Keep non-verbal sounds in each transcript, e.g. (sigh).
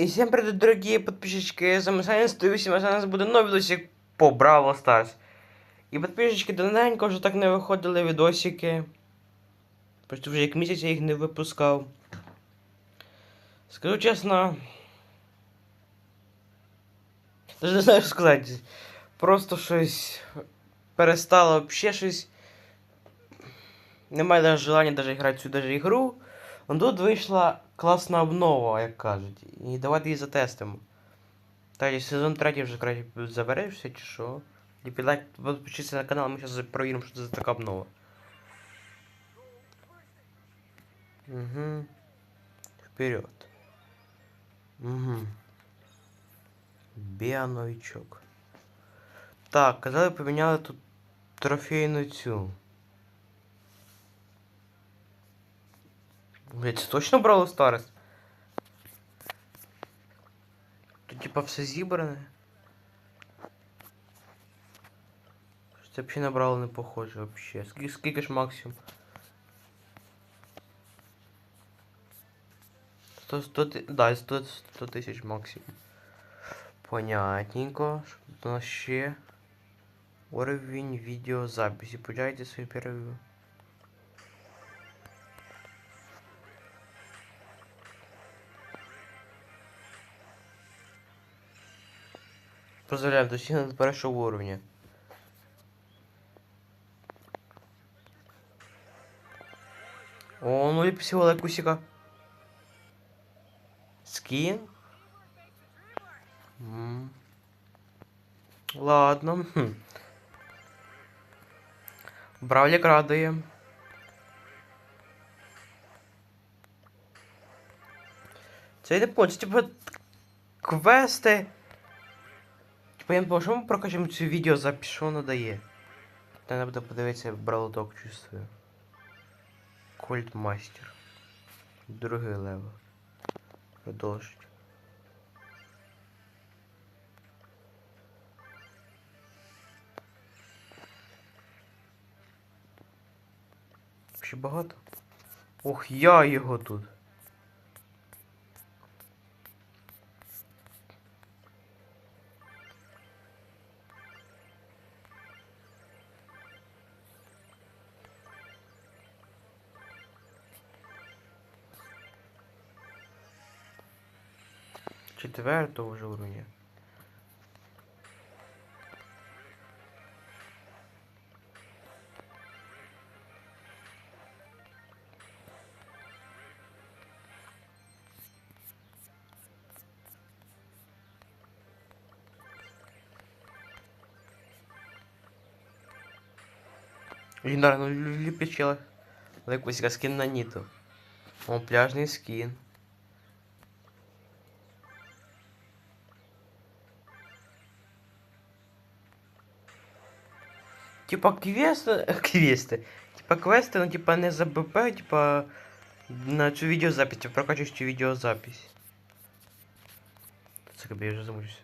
І всім привіт, дорогі підписчики, з вами Саня 108, а зараз буде новий відосик по Браво Старс. І підписчики давненько вже так не виходили відосики. Просто вже як місяць я їх не випускав. Скажу чесно. Даже не знаю, що сказати. Просто щось перестало взагалі щось. Немає навіть желання даже грати цю даже ігру. Ну, Тут вийшла класна обнова, як кажуть. І давайте її затестимо. Третій сезон третій вже краще завершився, чи що? І підлайк, підпишіться на канал, ми зараз перевіримо, що це за така обнова. Угу. Вперед. Угу. Біановичок. Так, казали, поміняли тут трофейну цю. Блять, це точно брало Старс? Тут типа все зібране. Це взагалі набрало не похоже вообще. Скільки, скільки ж максимум? 100, 100, ти- да, 100, 100 тисяч максимум. Понятненько. Що тут у нас ще? Уровень відеозаписі. Почайте свій перерив. Поздравляем, достигнут до першого уровня. О, ну и всего лайкусика. Скин. М. Ладно. Хм. Бравлік радує. Це не понял, типа квести. Не понял, що ми прокачаємо цю відеозапись, що воно дає? Треба буде подивитися, бралоток чувствую. Кольт мастер. Другий левел. Продовжить. Ще багато? Ох, я його тут. Четвертого вже уровня. Легендарно ліпічила. Якусь скин на Ніту. О, пляжний скин. Типа квесты, (laughs) квесты. Типа квесты, ну типа не за БП, типа на цю відеозапись, типа прокачуєш цю відеозапись. Це кабі я вже замучуся.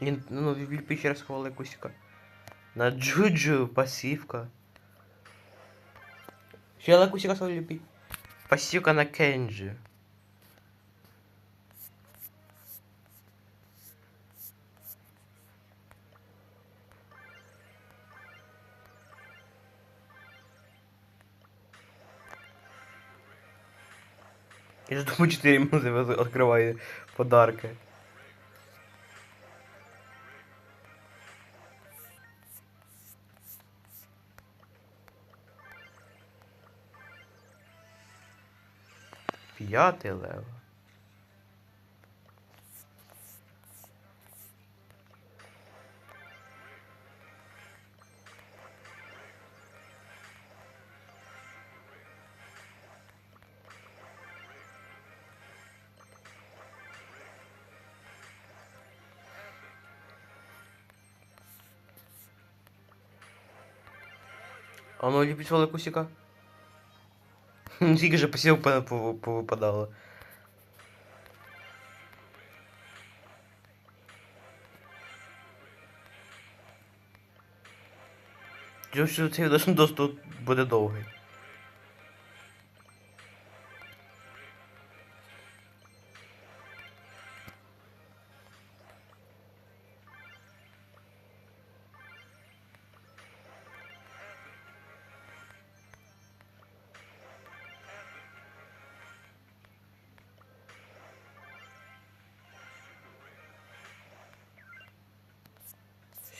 Ні, ну, вліпи ще раз хвали кусика. На Джуджу пасивка. Ще лакусика свою ліпить. Пасивка на Кенджи. Я ж думаю, 4 минуты открываю подарки. П'ятий левел. А ну ліпить великусіка. (laughs) Сколько же посев повыпадало. Що должен доступ будет довгий.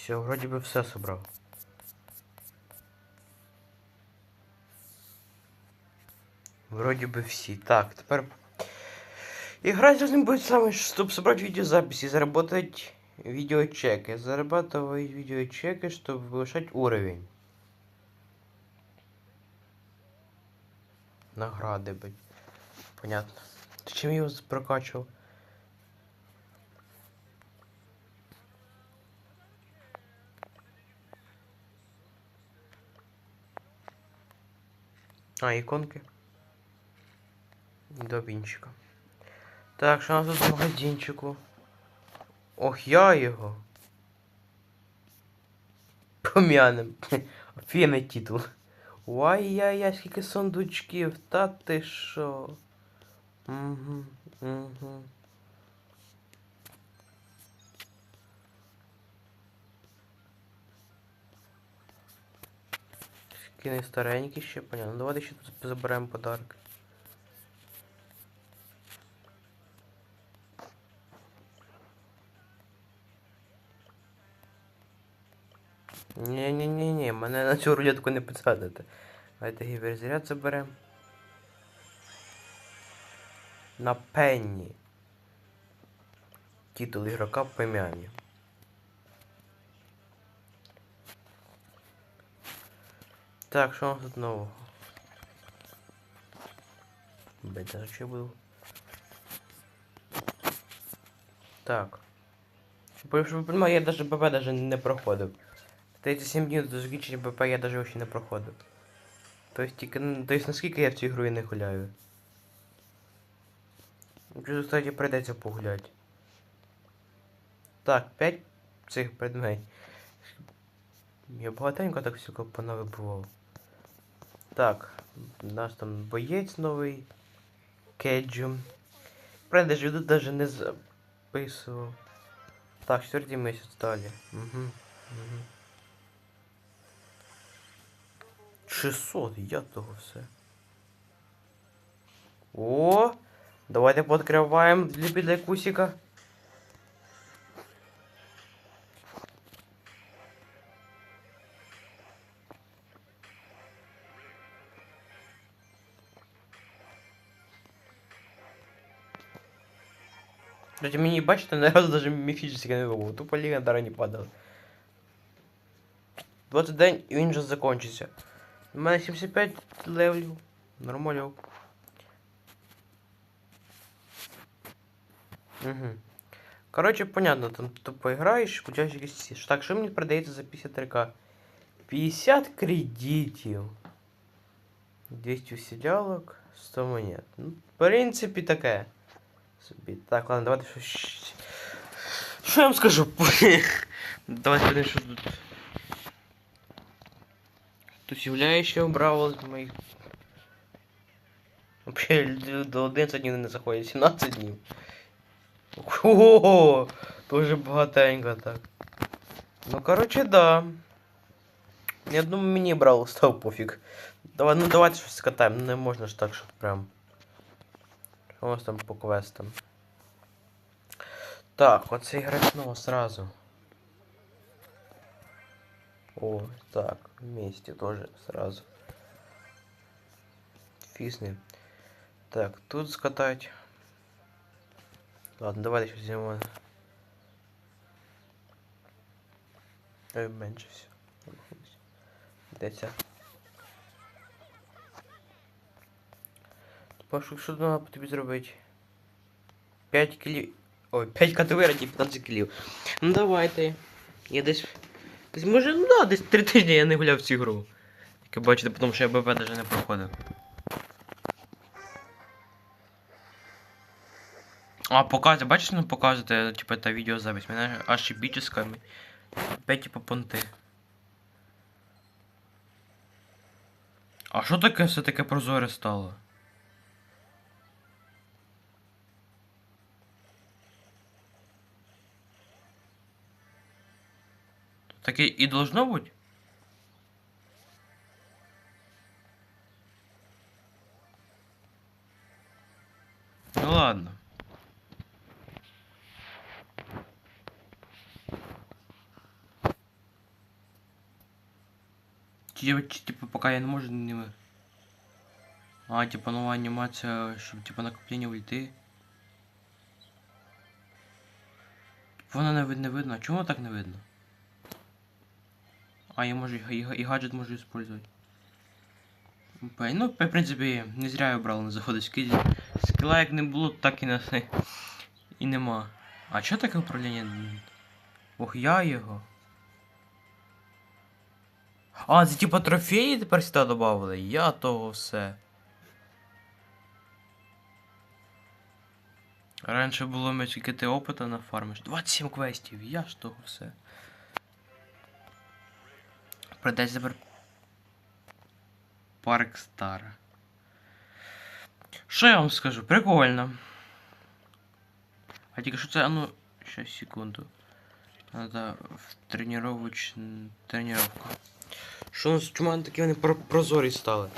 Все, вроді би все собрав. Вроді би всі. Так, тепер. Играть должны будет самое, чтобы собрать видеозаписи, заработать видеочеки. Зарабатывать видеочеки, чтобы повышать уровень. Награды, блядь. Понятно. Ты чем я его прокачивал? А, іконки. До вінчика. Так, що у нас тут в магазинчику? Ох, я його. Пом'янем. Офігенний титул. Ой-яй-яй, скільки сундучків, та ти шо? Угу, угу. Скини старенькі ще, понятно. Давайте ще тут заберемо подарки. Ні-ні-ні-ні, мене на цю рулетку не підсадите. Давайте гіперзаряд заберемо. На пенні. Титул ігрока помяні. Так, що у нас тут нового? Блять, даже що був? Так. Щоб ви я даже БП даже не проходив. 37 днів до закінчення БП я даже вообще не проходив. Тобто тільки, ну, тобто наскільки я в цю ігру і не гуляю. Вже, кстати, прийдеться погуляти. Так, 5 цих предметів. Я багатенько так всього понавибував. Так, у нас там боєць новий. Кеджу. Правда, ж даже не записував. Так, четвертий місяць далі. Угу. Угу. 600, я того все. О! Давайте пооткриваємо для біля кусика. Кстати, мені бачите, ни разу даже міфічний не вибув. Тупо легендарі не падали. 20 день і він вже закончиться. У мене 75 левелів. Нормально. Угу. Короче, понятно, там тупо играешь, включаешь якісь. Так, що мені продається за 53к? 50 кредитів. 200 усілялок, 100 монет. Ну, в принципі, таке. Собі. Так, ладно, давайте щось. Що я вам скажу? (laughs) Давайте подивимось, що тут. Тут являє ще браво з моїх. Вообще до 11 днів не заходять, 17 днів. Ого, дуже багатенько так. Ну короче, да. Я думаю, мені брал став пофіг. Давай, ну давайте щось скатаємо, не можна ж так, щоб прям. Нас там по квестам? Так, оце грать снова сразу. О, так, вместе тоже сразу. Фисны. Так, тут скатать. Ладно, давай еще сделаем. Ой, меньше все. Дайте. Пашу, що треба тобі зробити? 5 кілів. Ой, 5 категорій, 15 кілів. Ну давайте. Я десь. Десь може, ну да, десь 3 тижні я не гуляв в цю гру. Як бачите, тому що я БП навіть не проходив. А, показує, бачиш, ну показуєте, типа, та відеозапись. Мене аж ебіческами. Опять типа понти. А що таке все таке прозоре стало? Таке і должно бути? Ну ладно. Типа, пока я не можу не... ви- А, типа, нова анімація, щоб, типа, накоплення ульти. Вона не, не видно. А чому так не видно? А, я можу, і, і, гаджет можу использовать. П- Ну, в принципі, не зря я брав на заходи скиді. Скіла як не було, так і не (laughs) і нема. А чого таке управління? Ох, я його. А, це типа трофеї тепер сюди додавали? Я того все. Раніше було ми тільки ти опита на фармиш. 27 квестів, я ж того все. Придеться тепер. Парк Стара. Що я вам скажу? Прикольно. А тільки що це, ну, щас секунду. Надо в тренировоч... тренировку. Що у нас вони такі вони прозорі стали?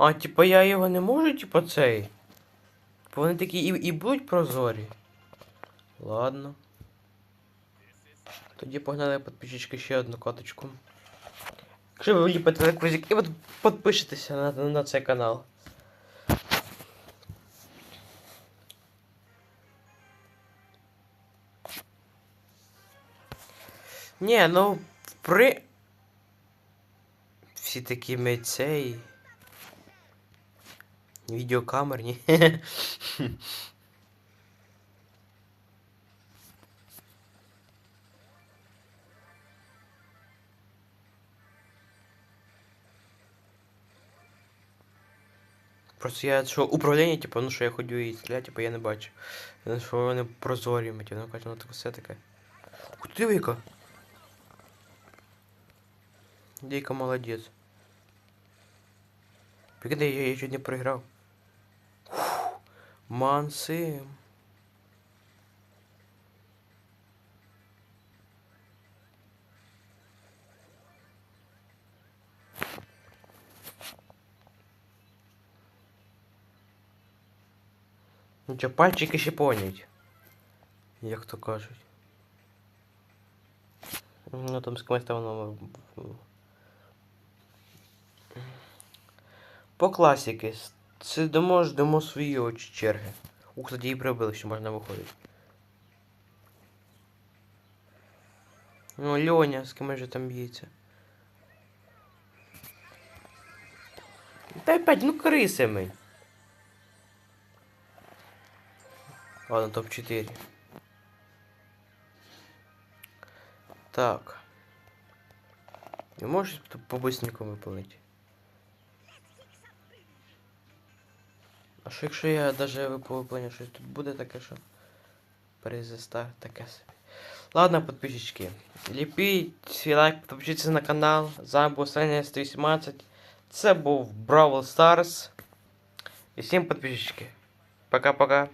А, типа я його не можу, типа цей. Вони такі і, і будуть прозорі. Ладно. Тоді погнали підписчики ще одну каточку. Якщо ви вліпите реквізик і підпишетеся на, на, на цей канал. Ні, ну при. Всі такі ми цей. Відеокамерні. Просто я що управління, типу, ну що я ходю і стріляю, типу, я не бачу. Ну, Що вони прозорі, мать, ну кажуть, ну так все таке. Ух ти, Віка! Дейка молодець. Прикидай, я, я чуть не проиграл. Манси. Ну що, пальчики ще понять. Як то кажуть. Ну там з кимось там воно. По класіки. Сидимо, ждемо свої очі черги. У, кстати, і прибили, що можна виходити. Ну, Льоня, з ким же там б'ється. Та опять, ну криси ми. Ладно, топ-4. Так. Не можешь по-быстреньку выполнить? А що якщо я даже виповню щось тут буде таке, що перезастав таке собі. Ладно, подписчики. Ліпіть свій лайк, підпишіться на канал. З вами був Саня 118. Це був Бравл Старс. І всім подписчики. Пока-пока.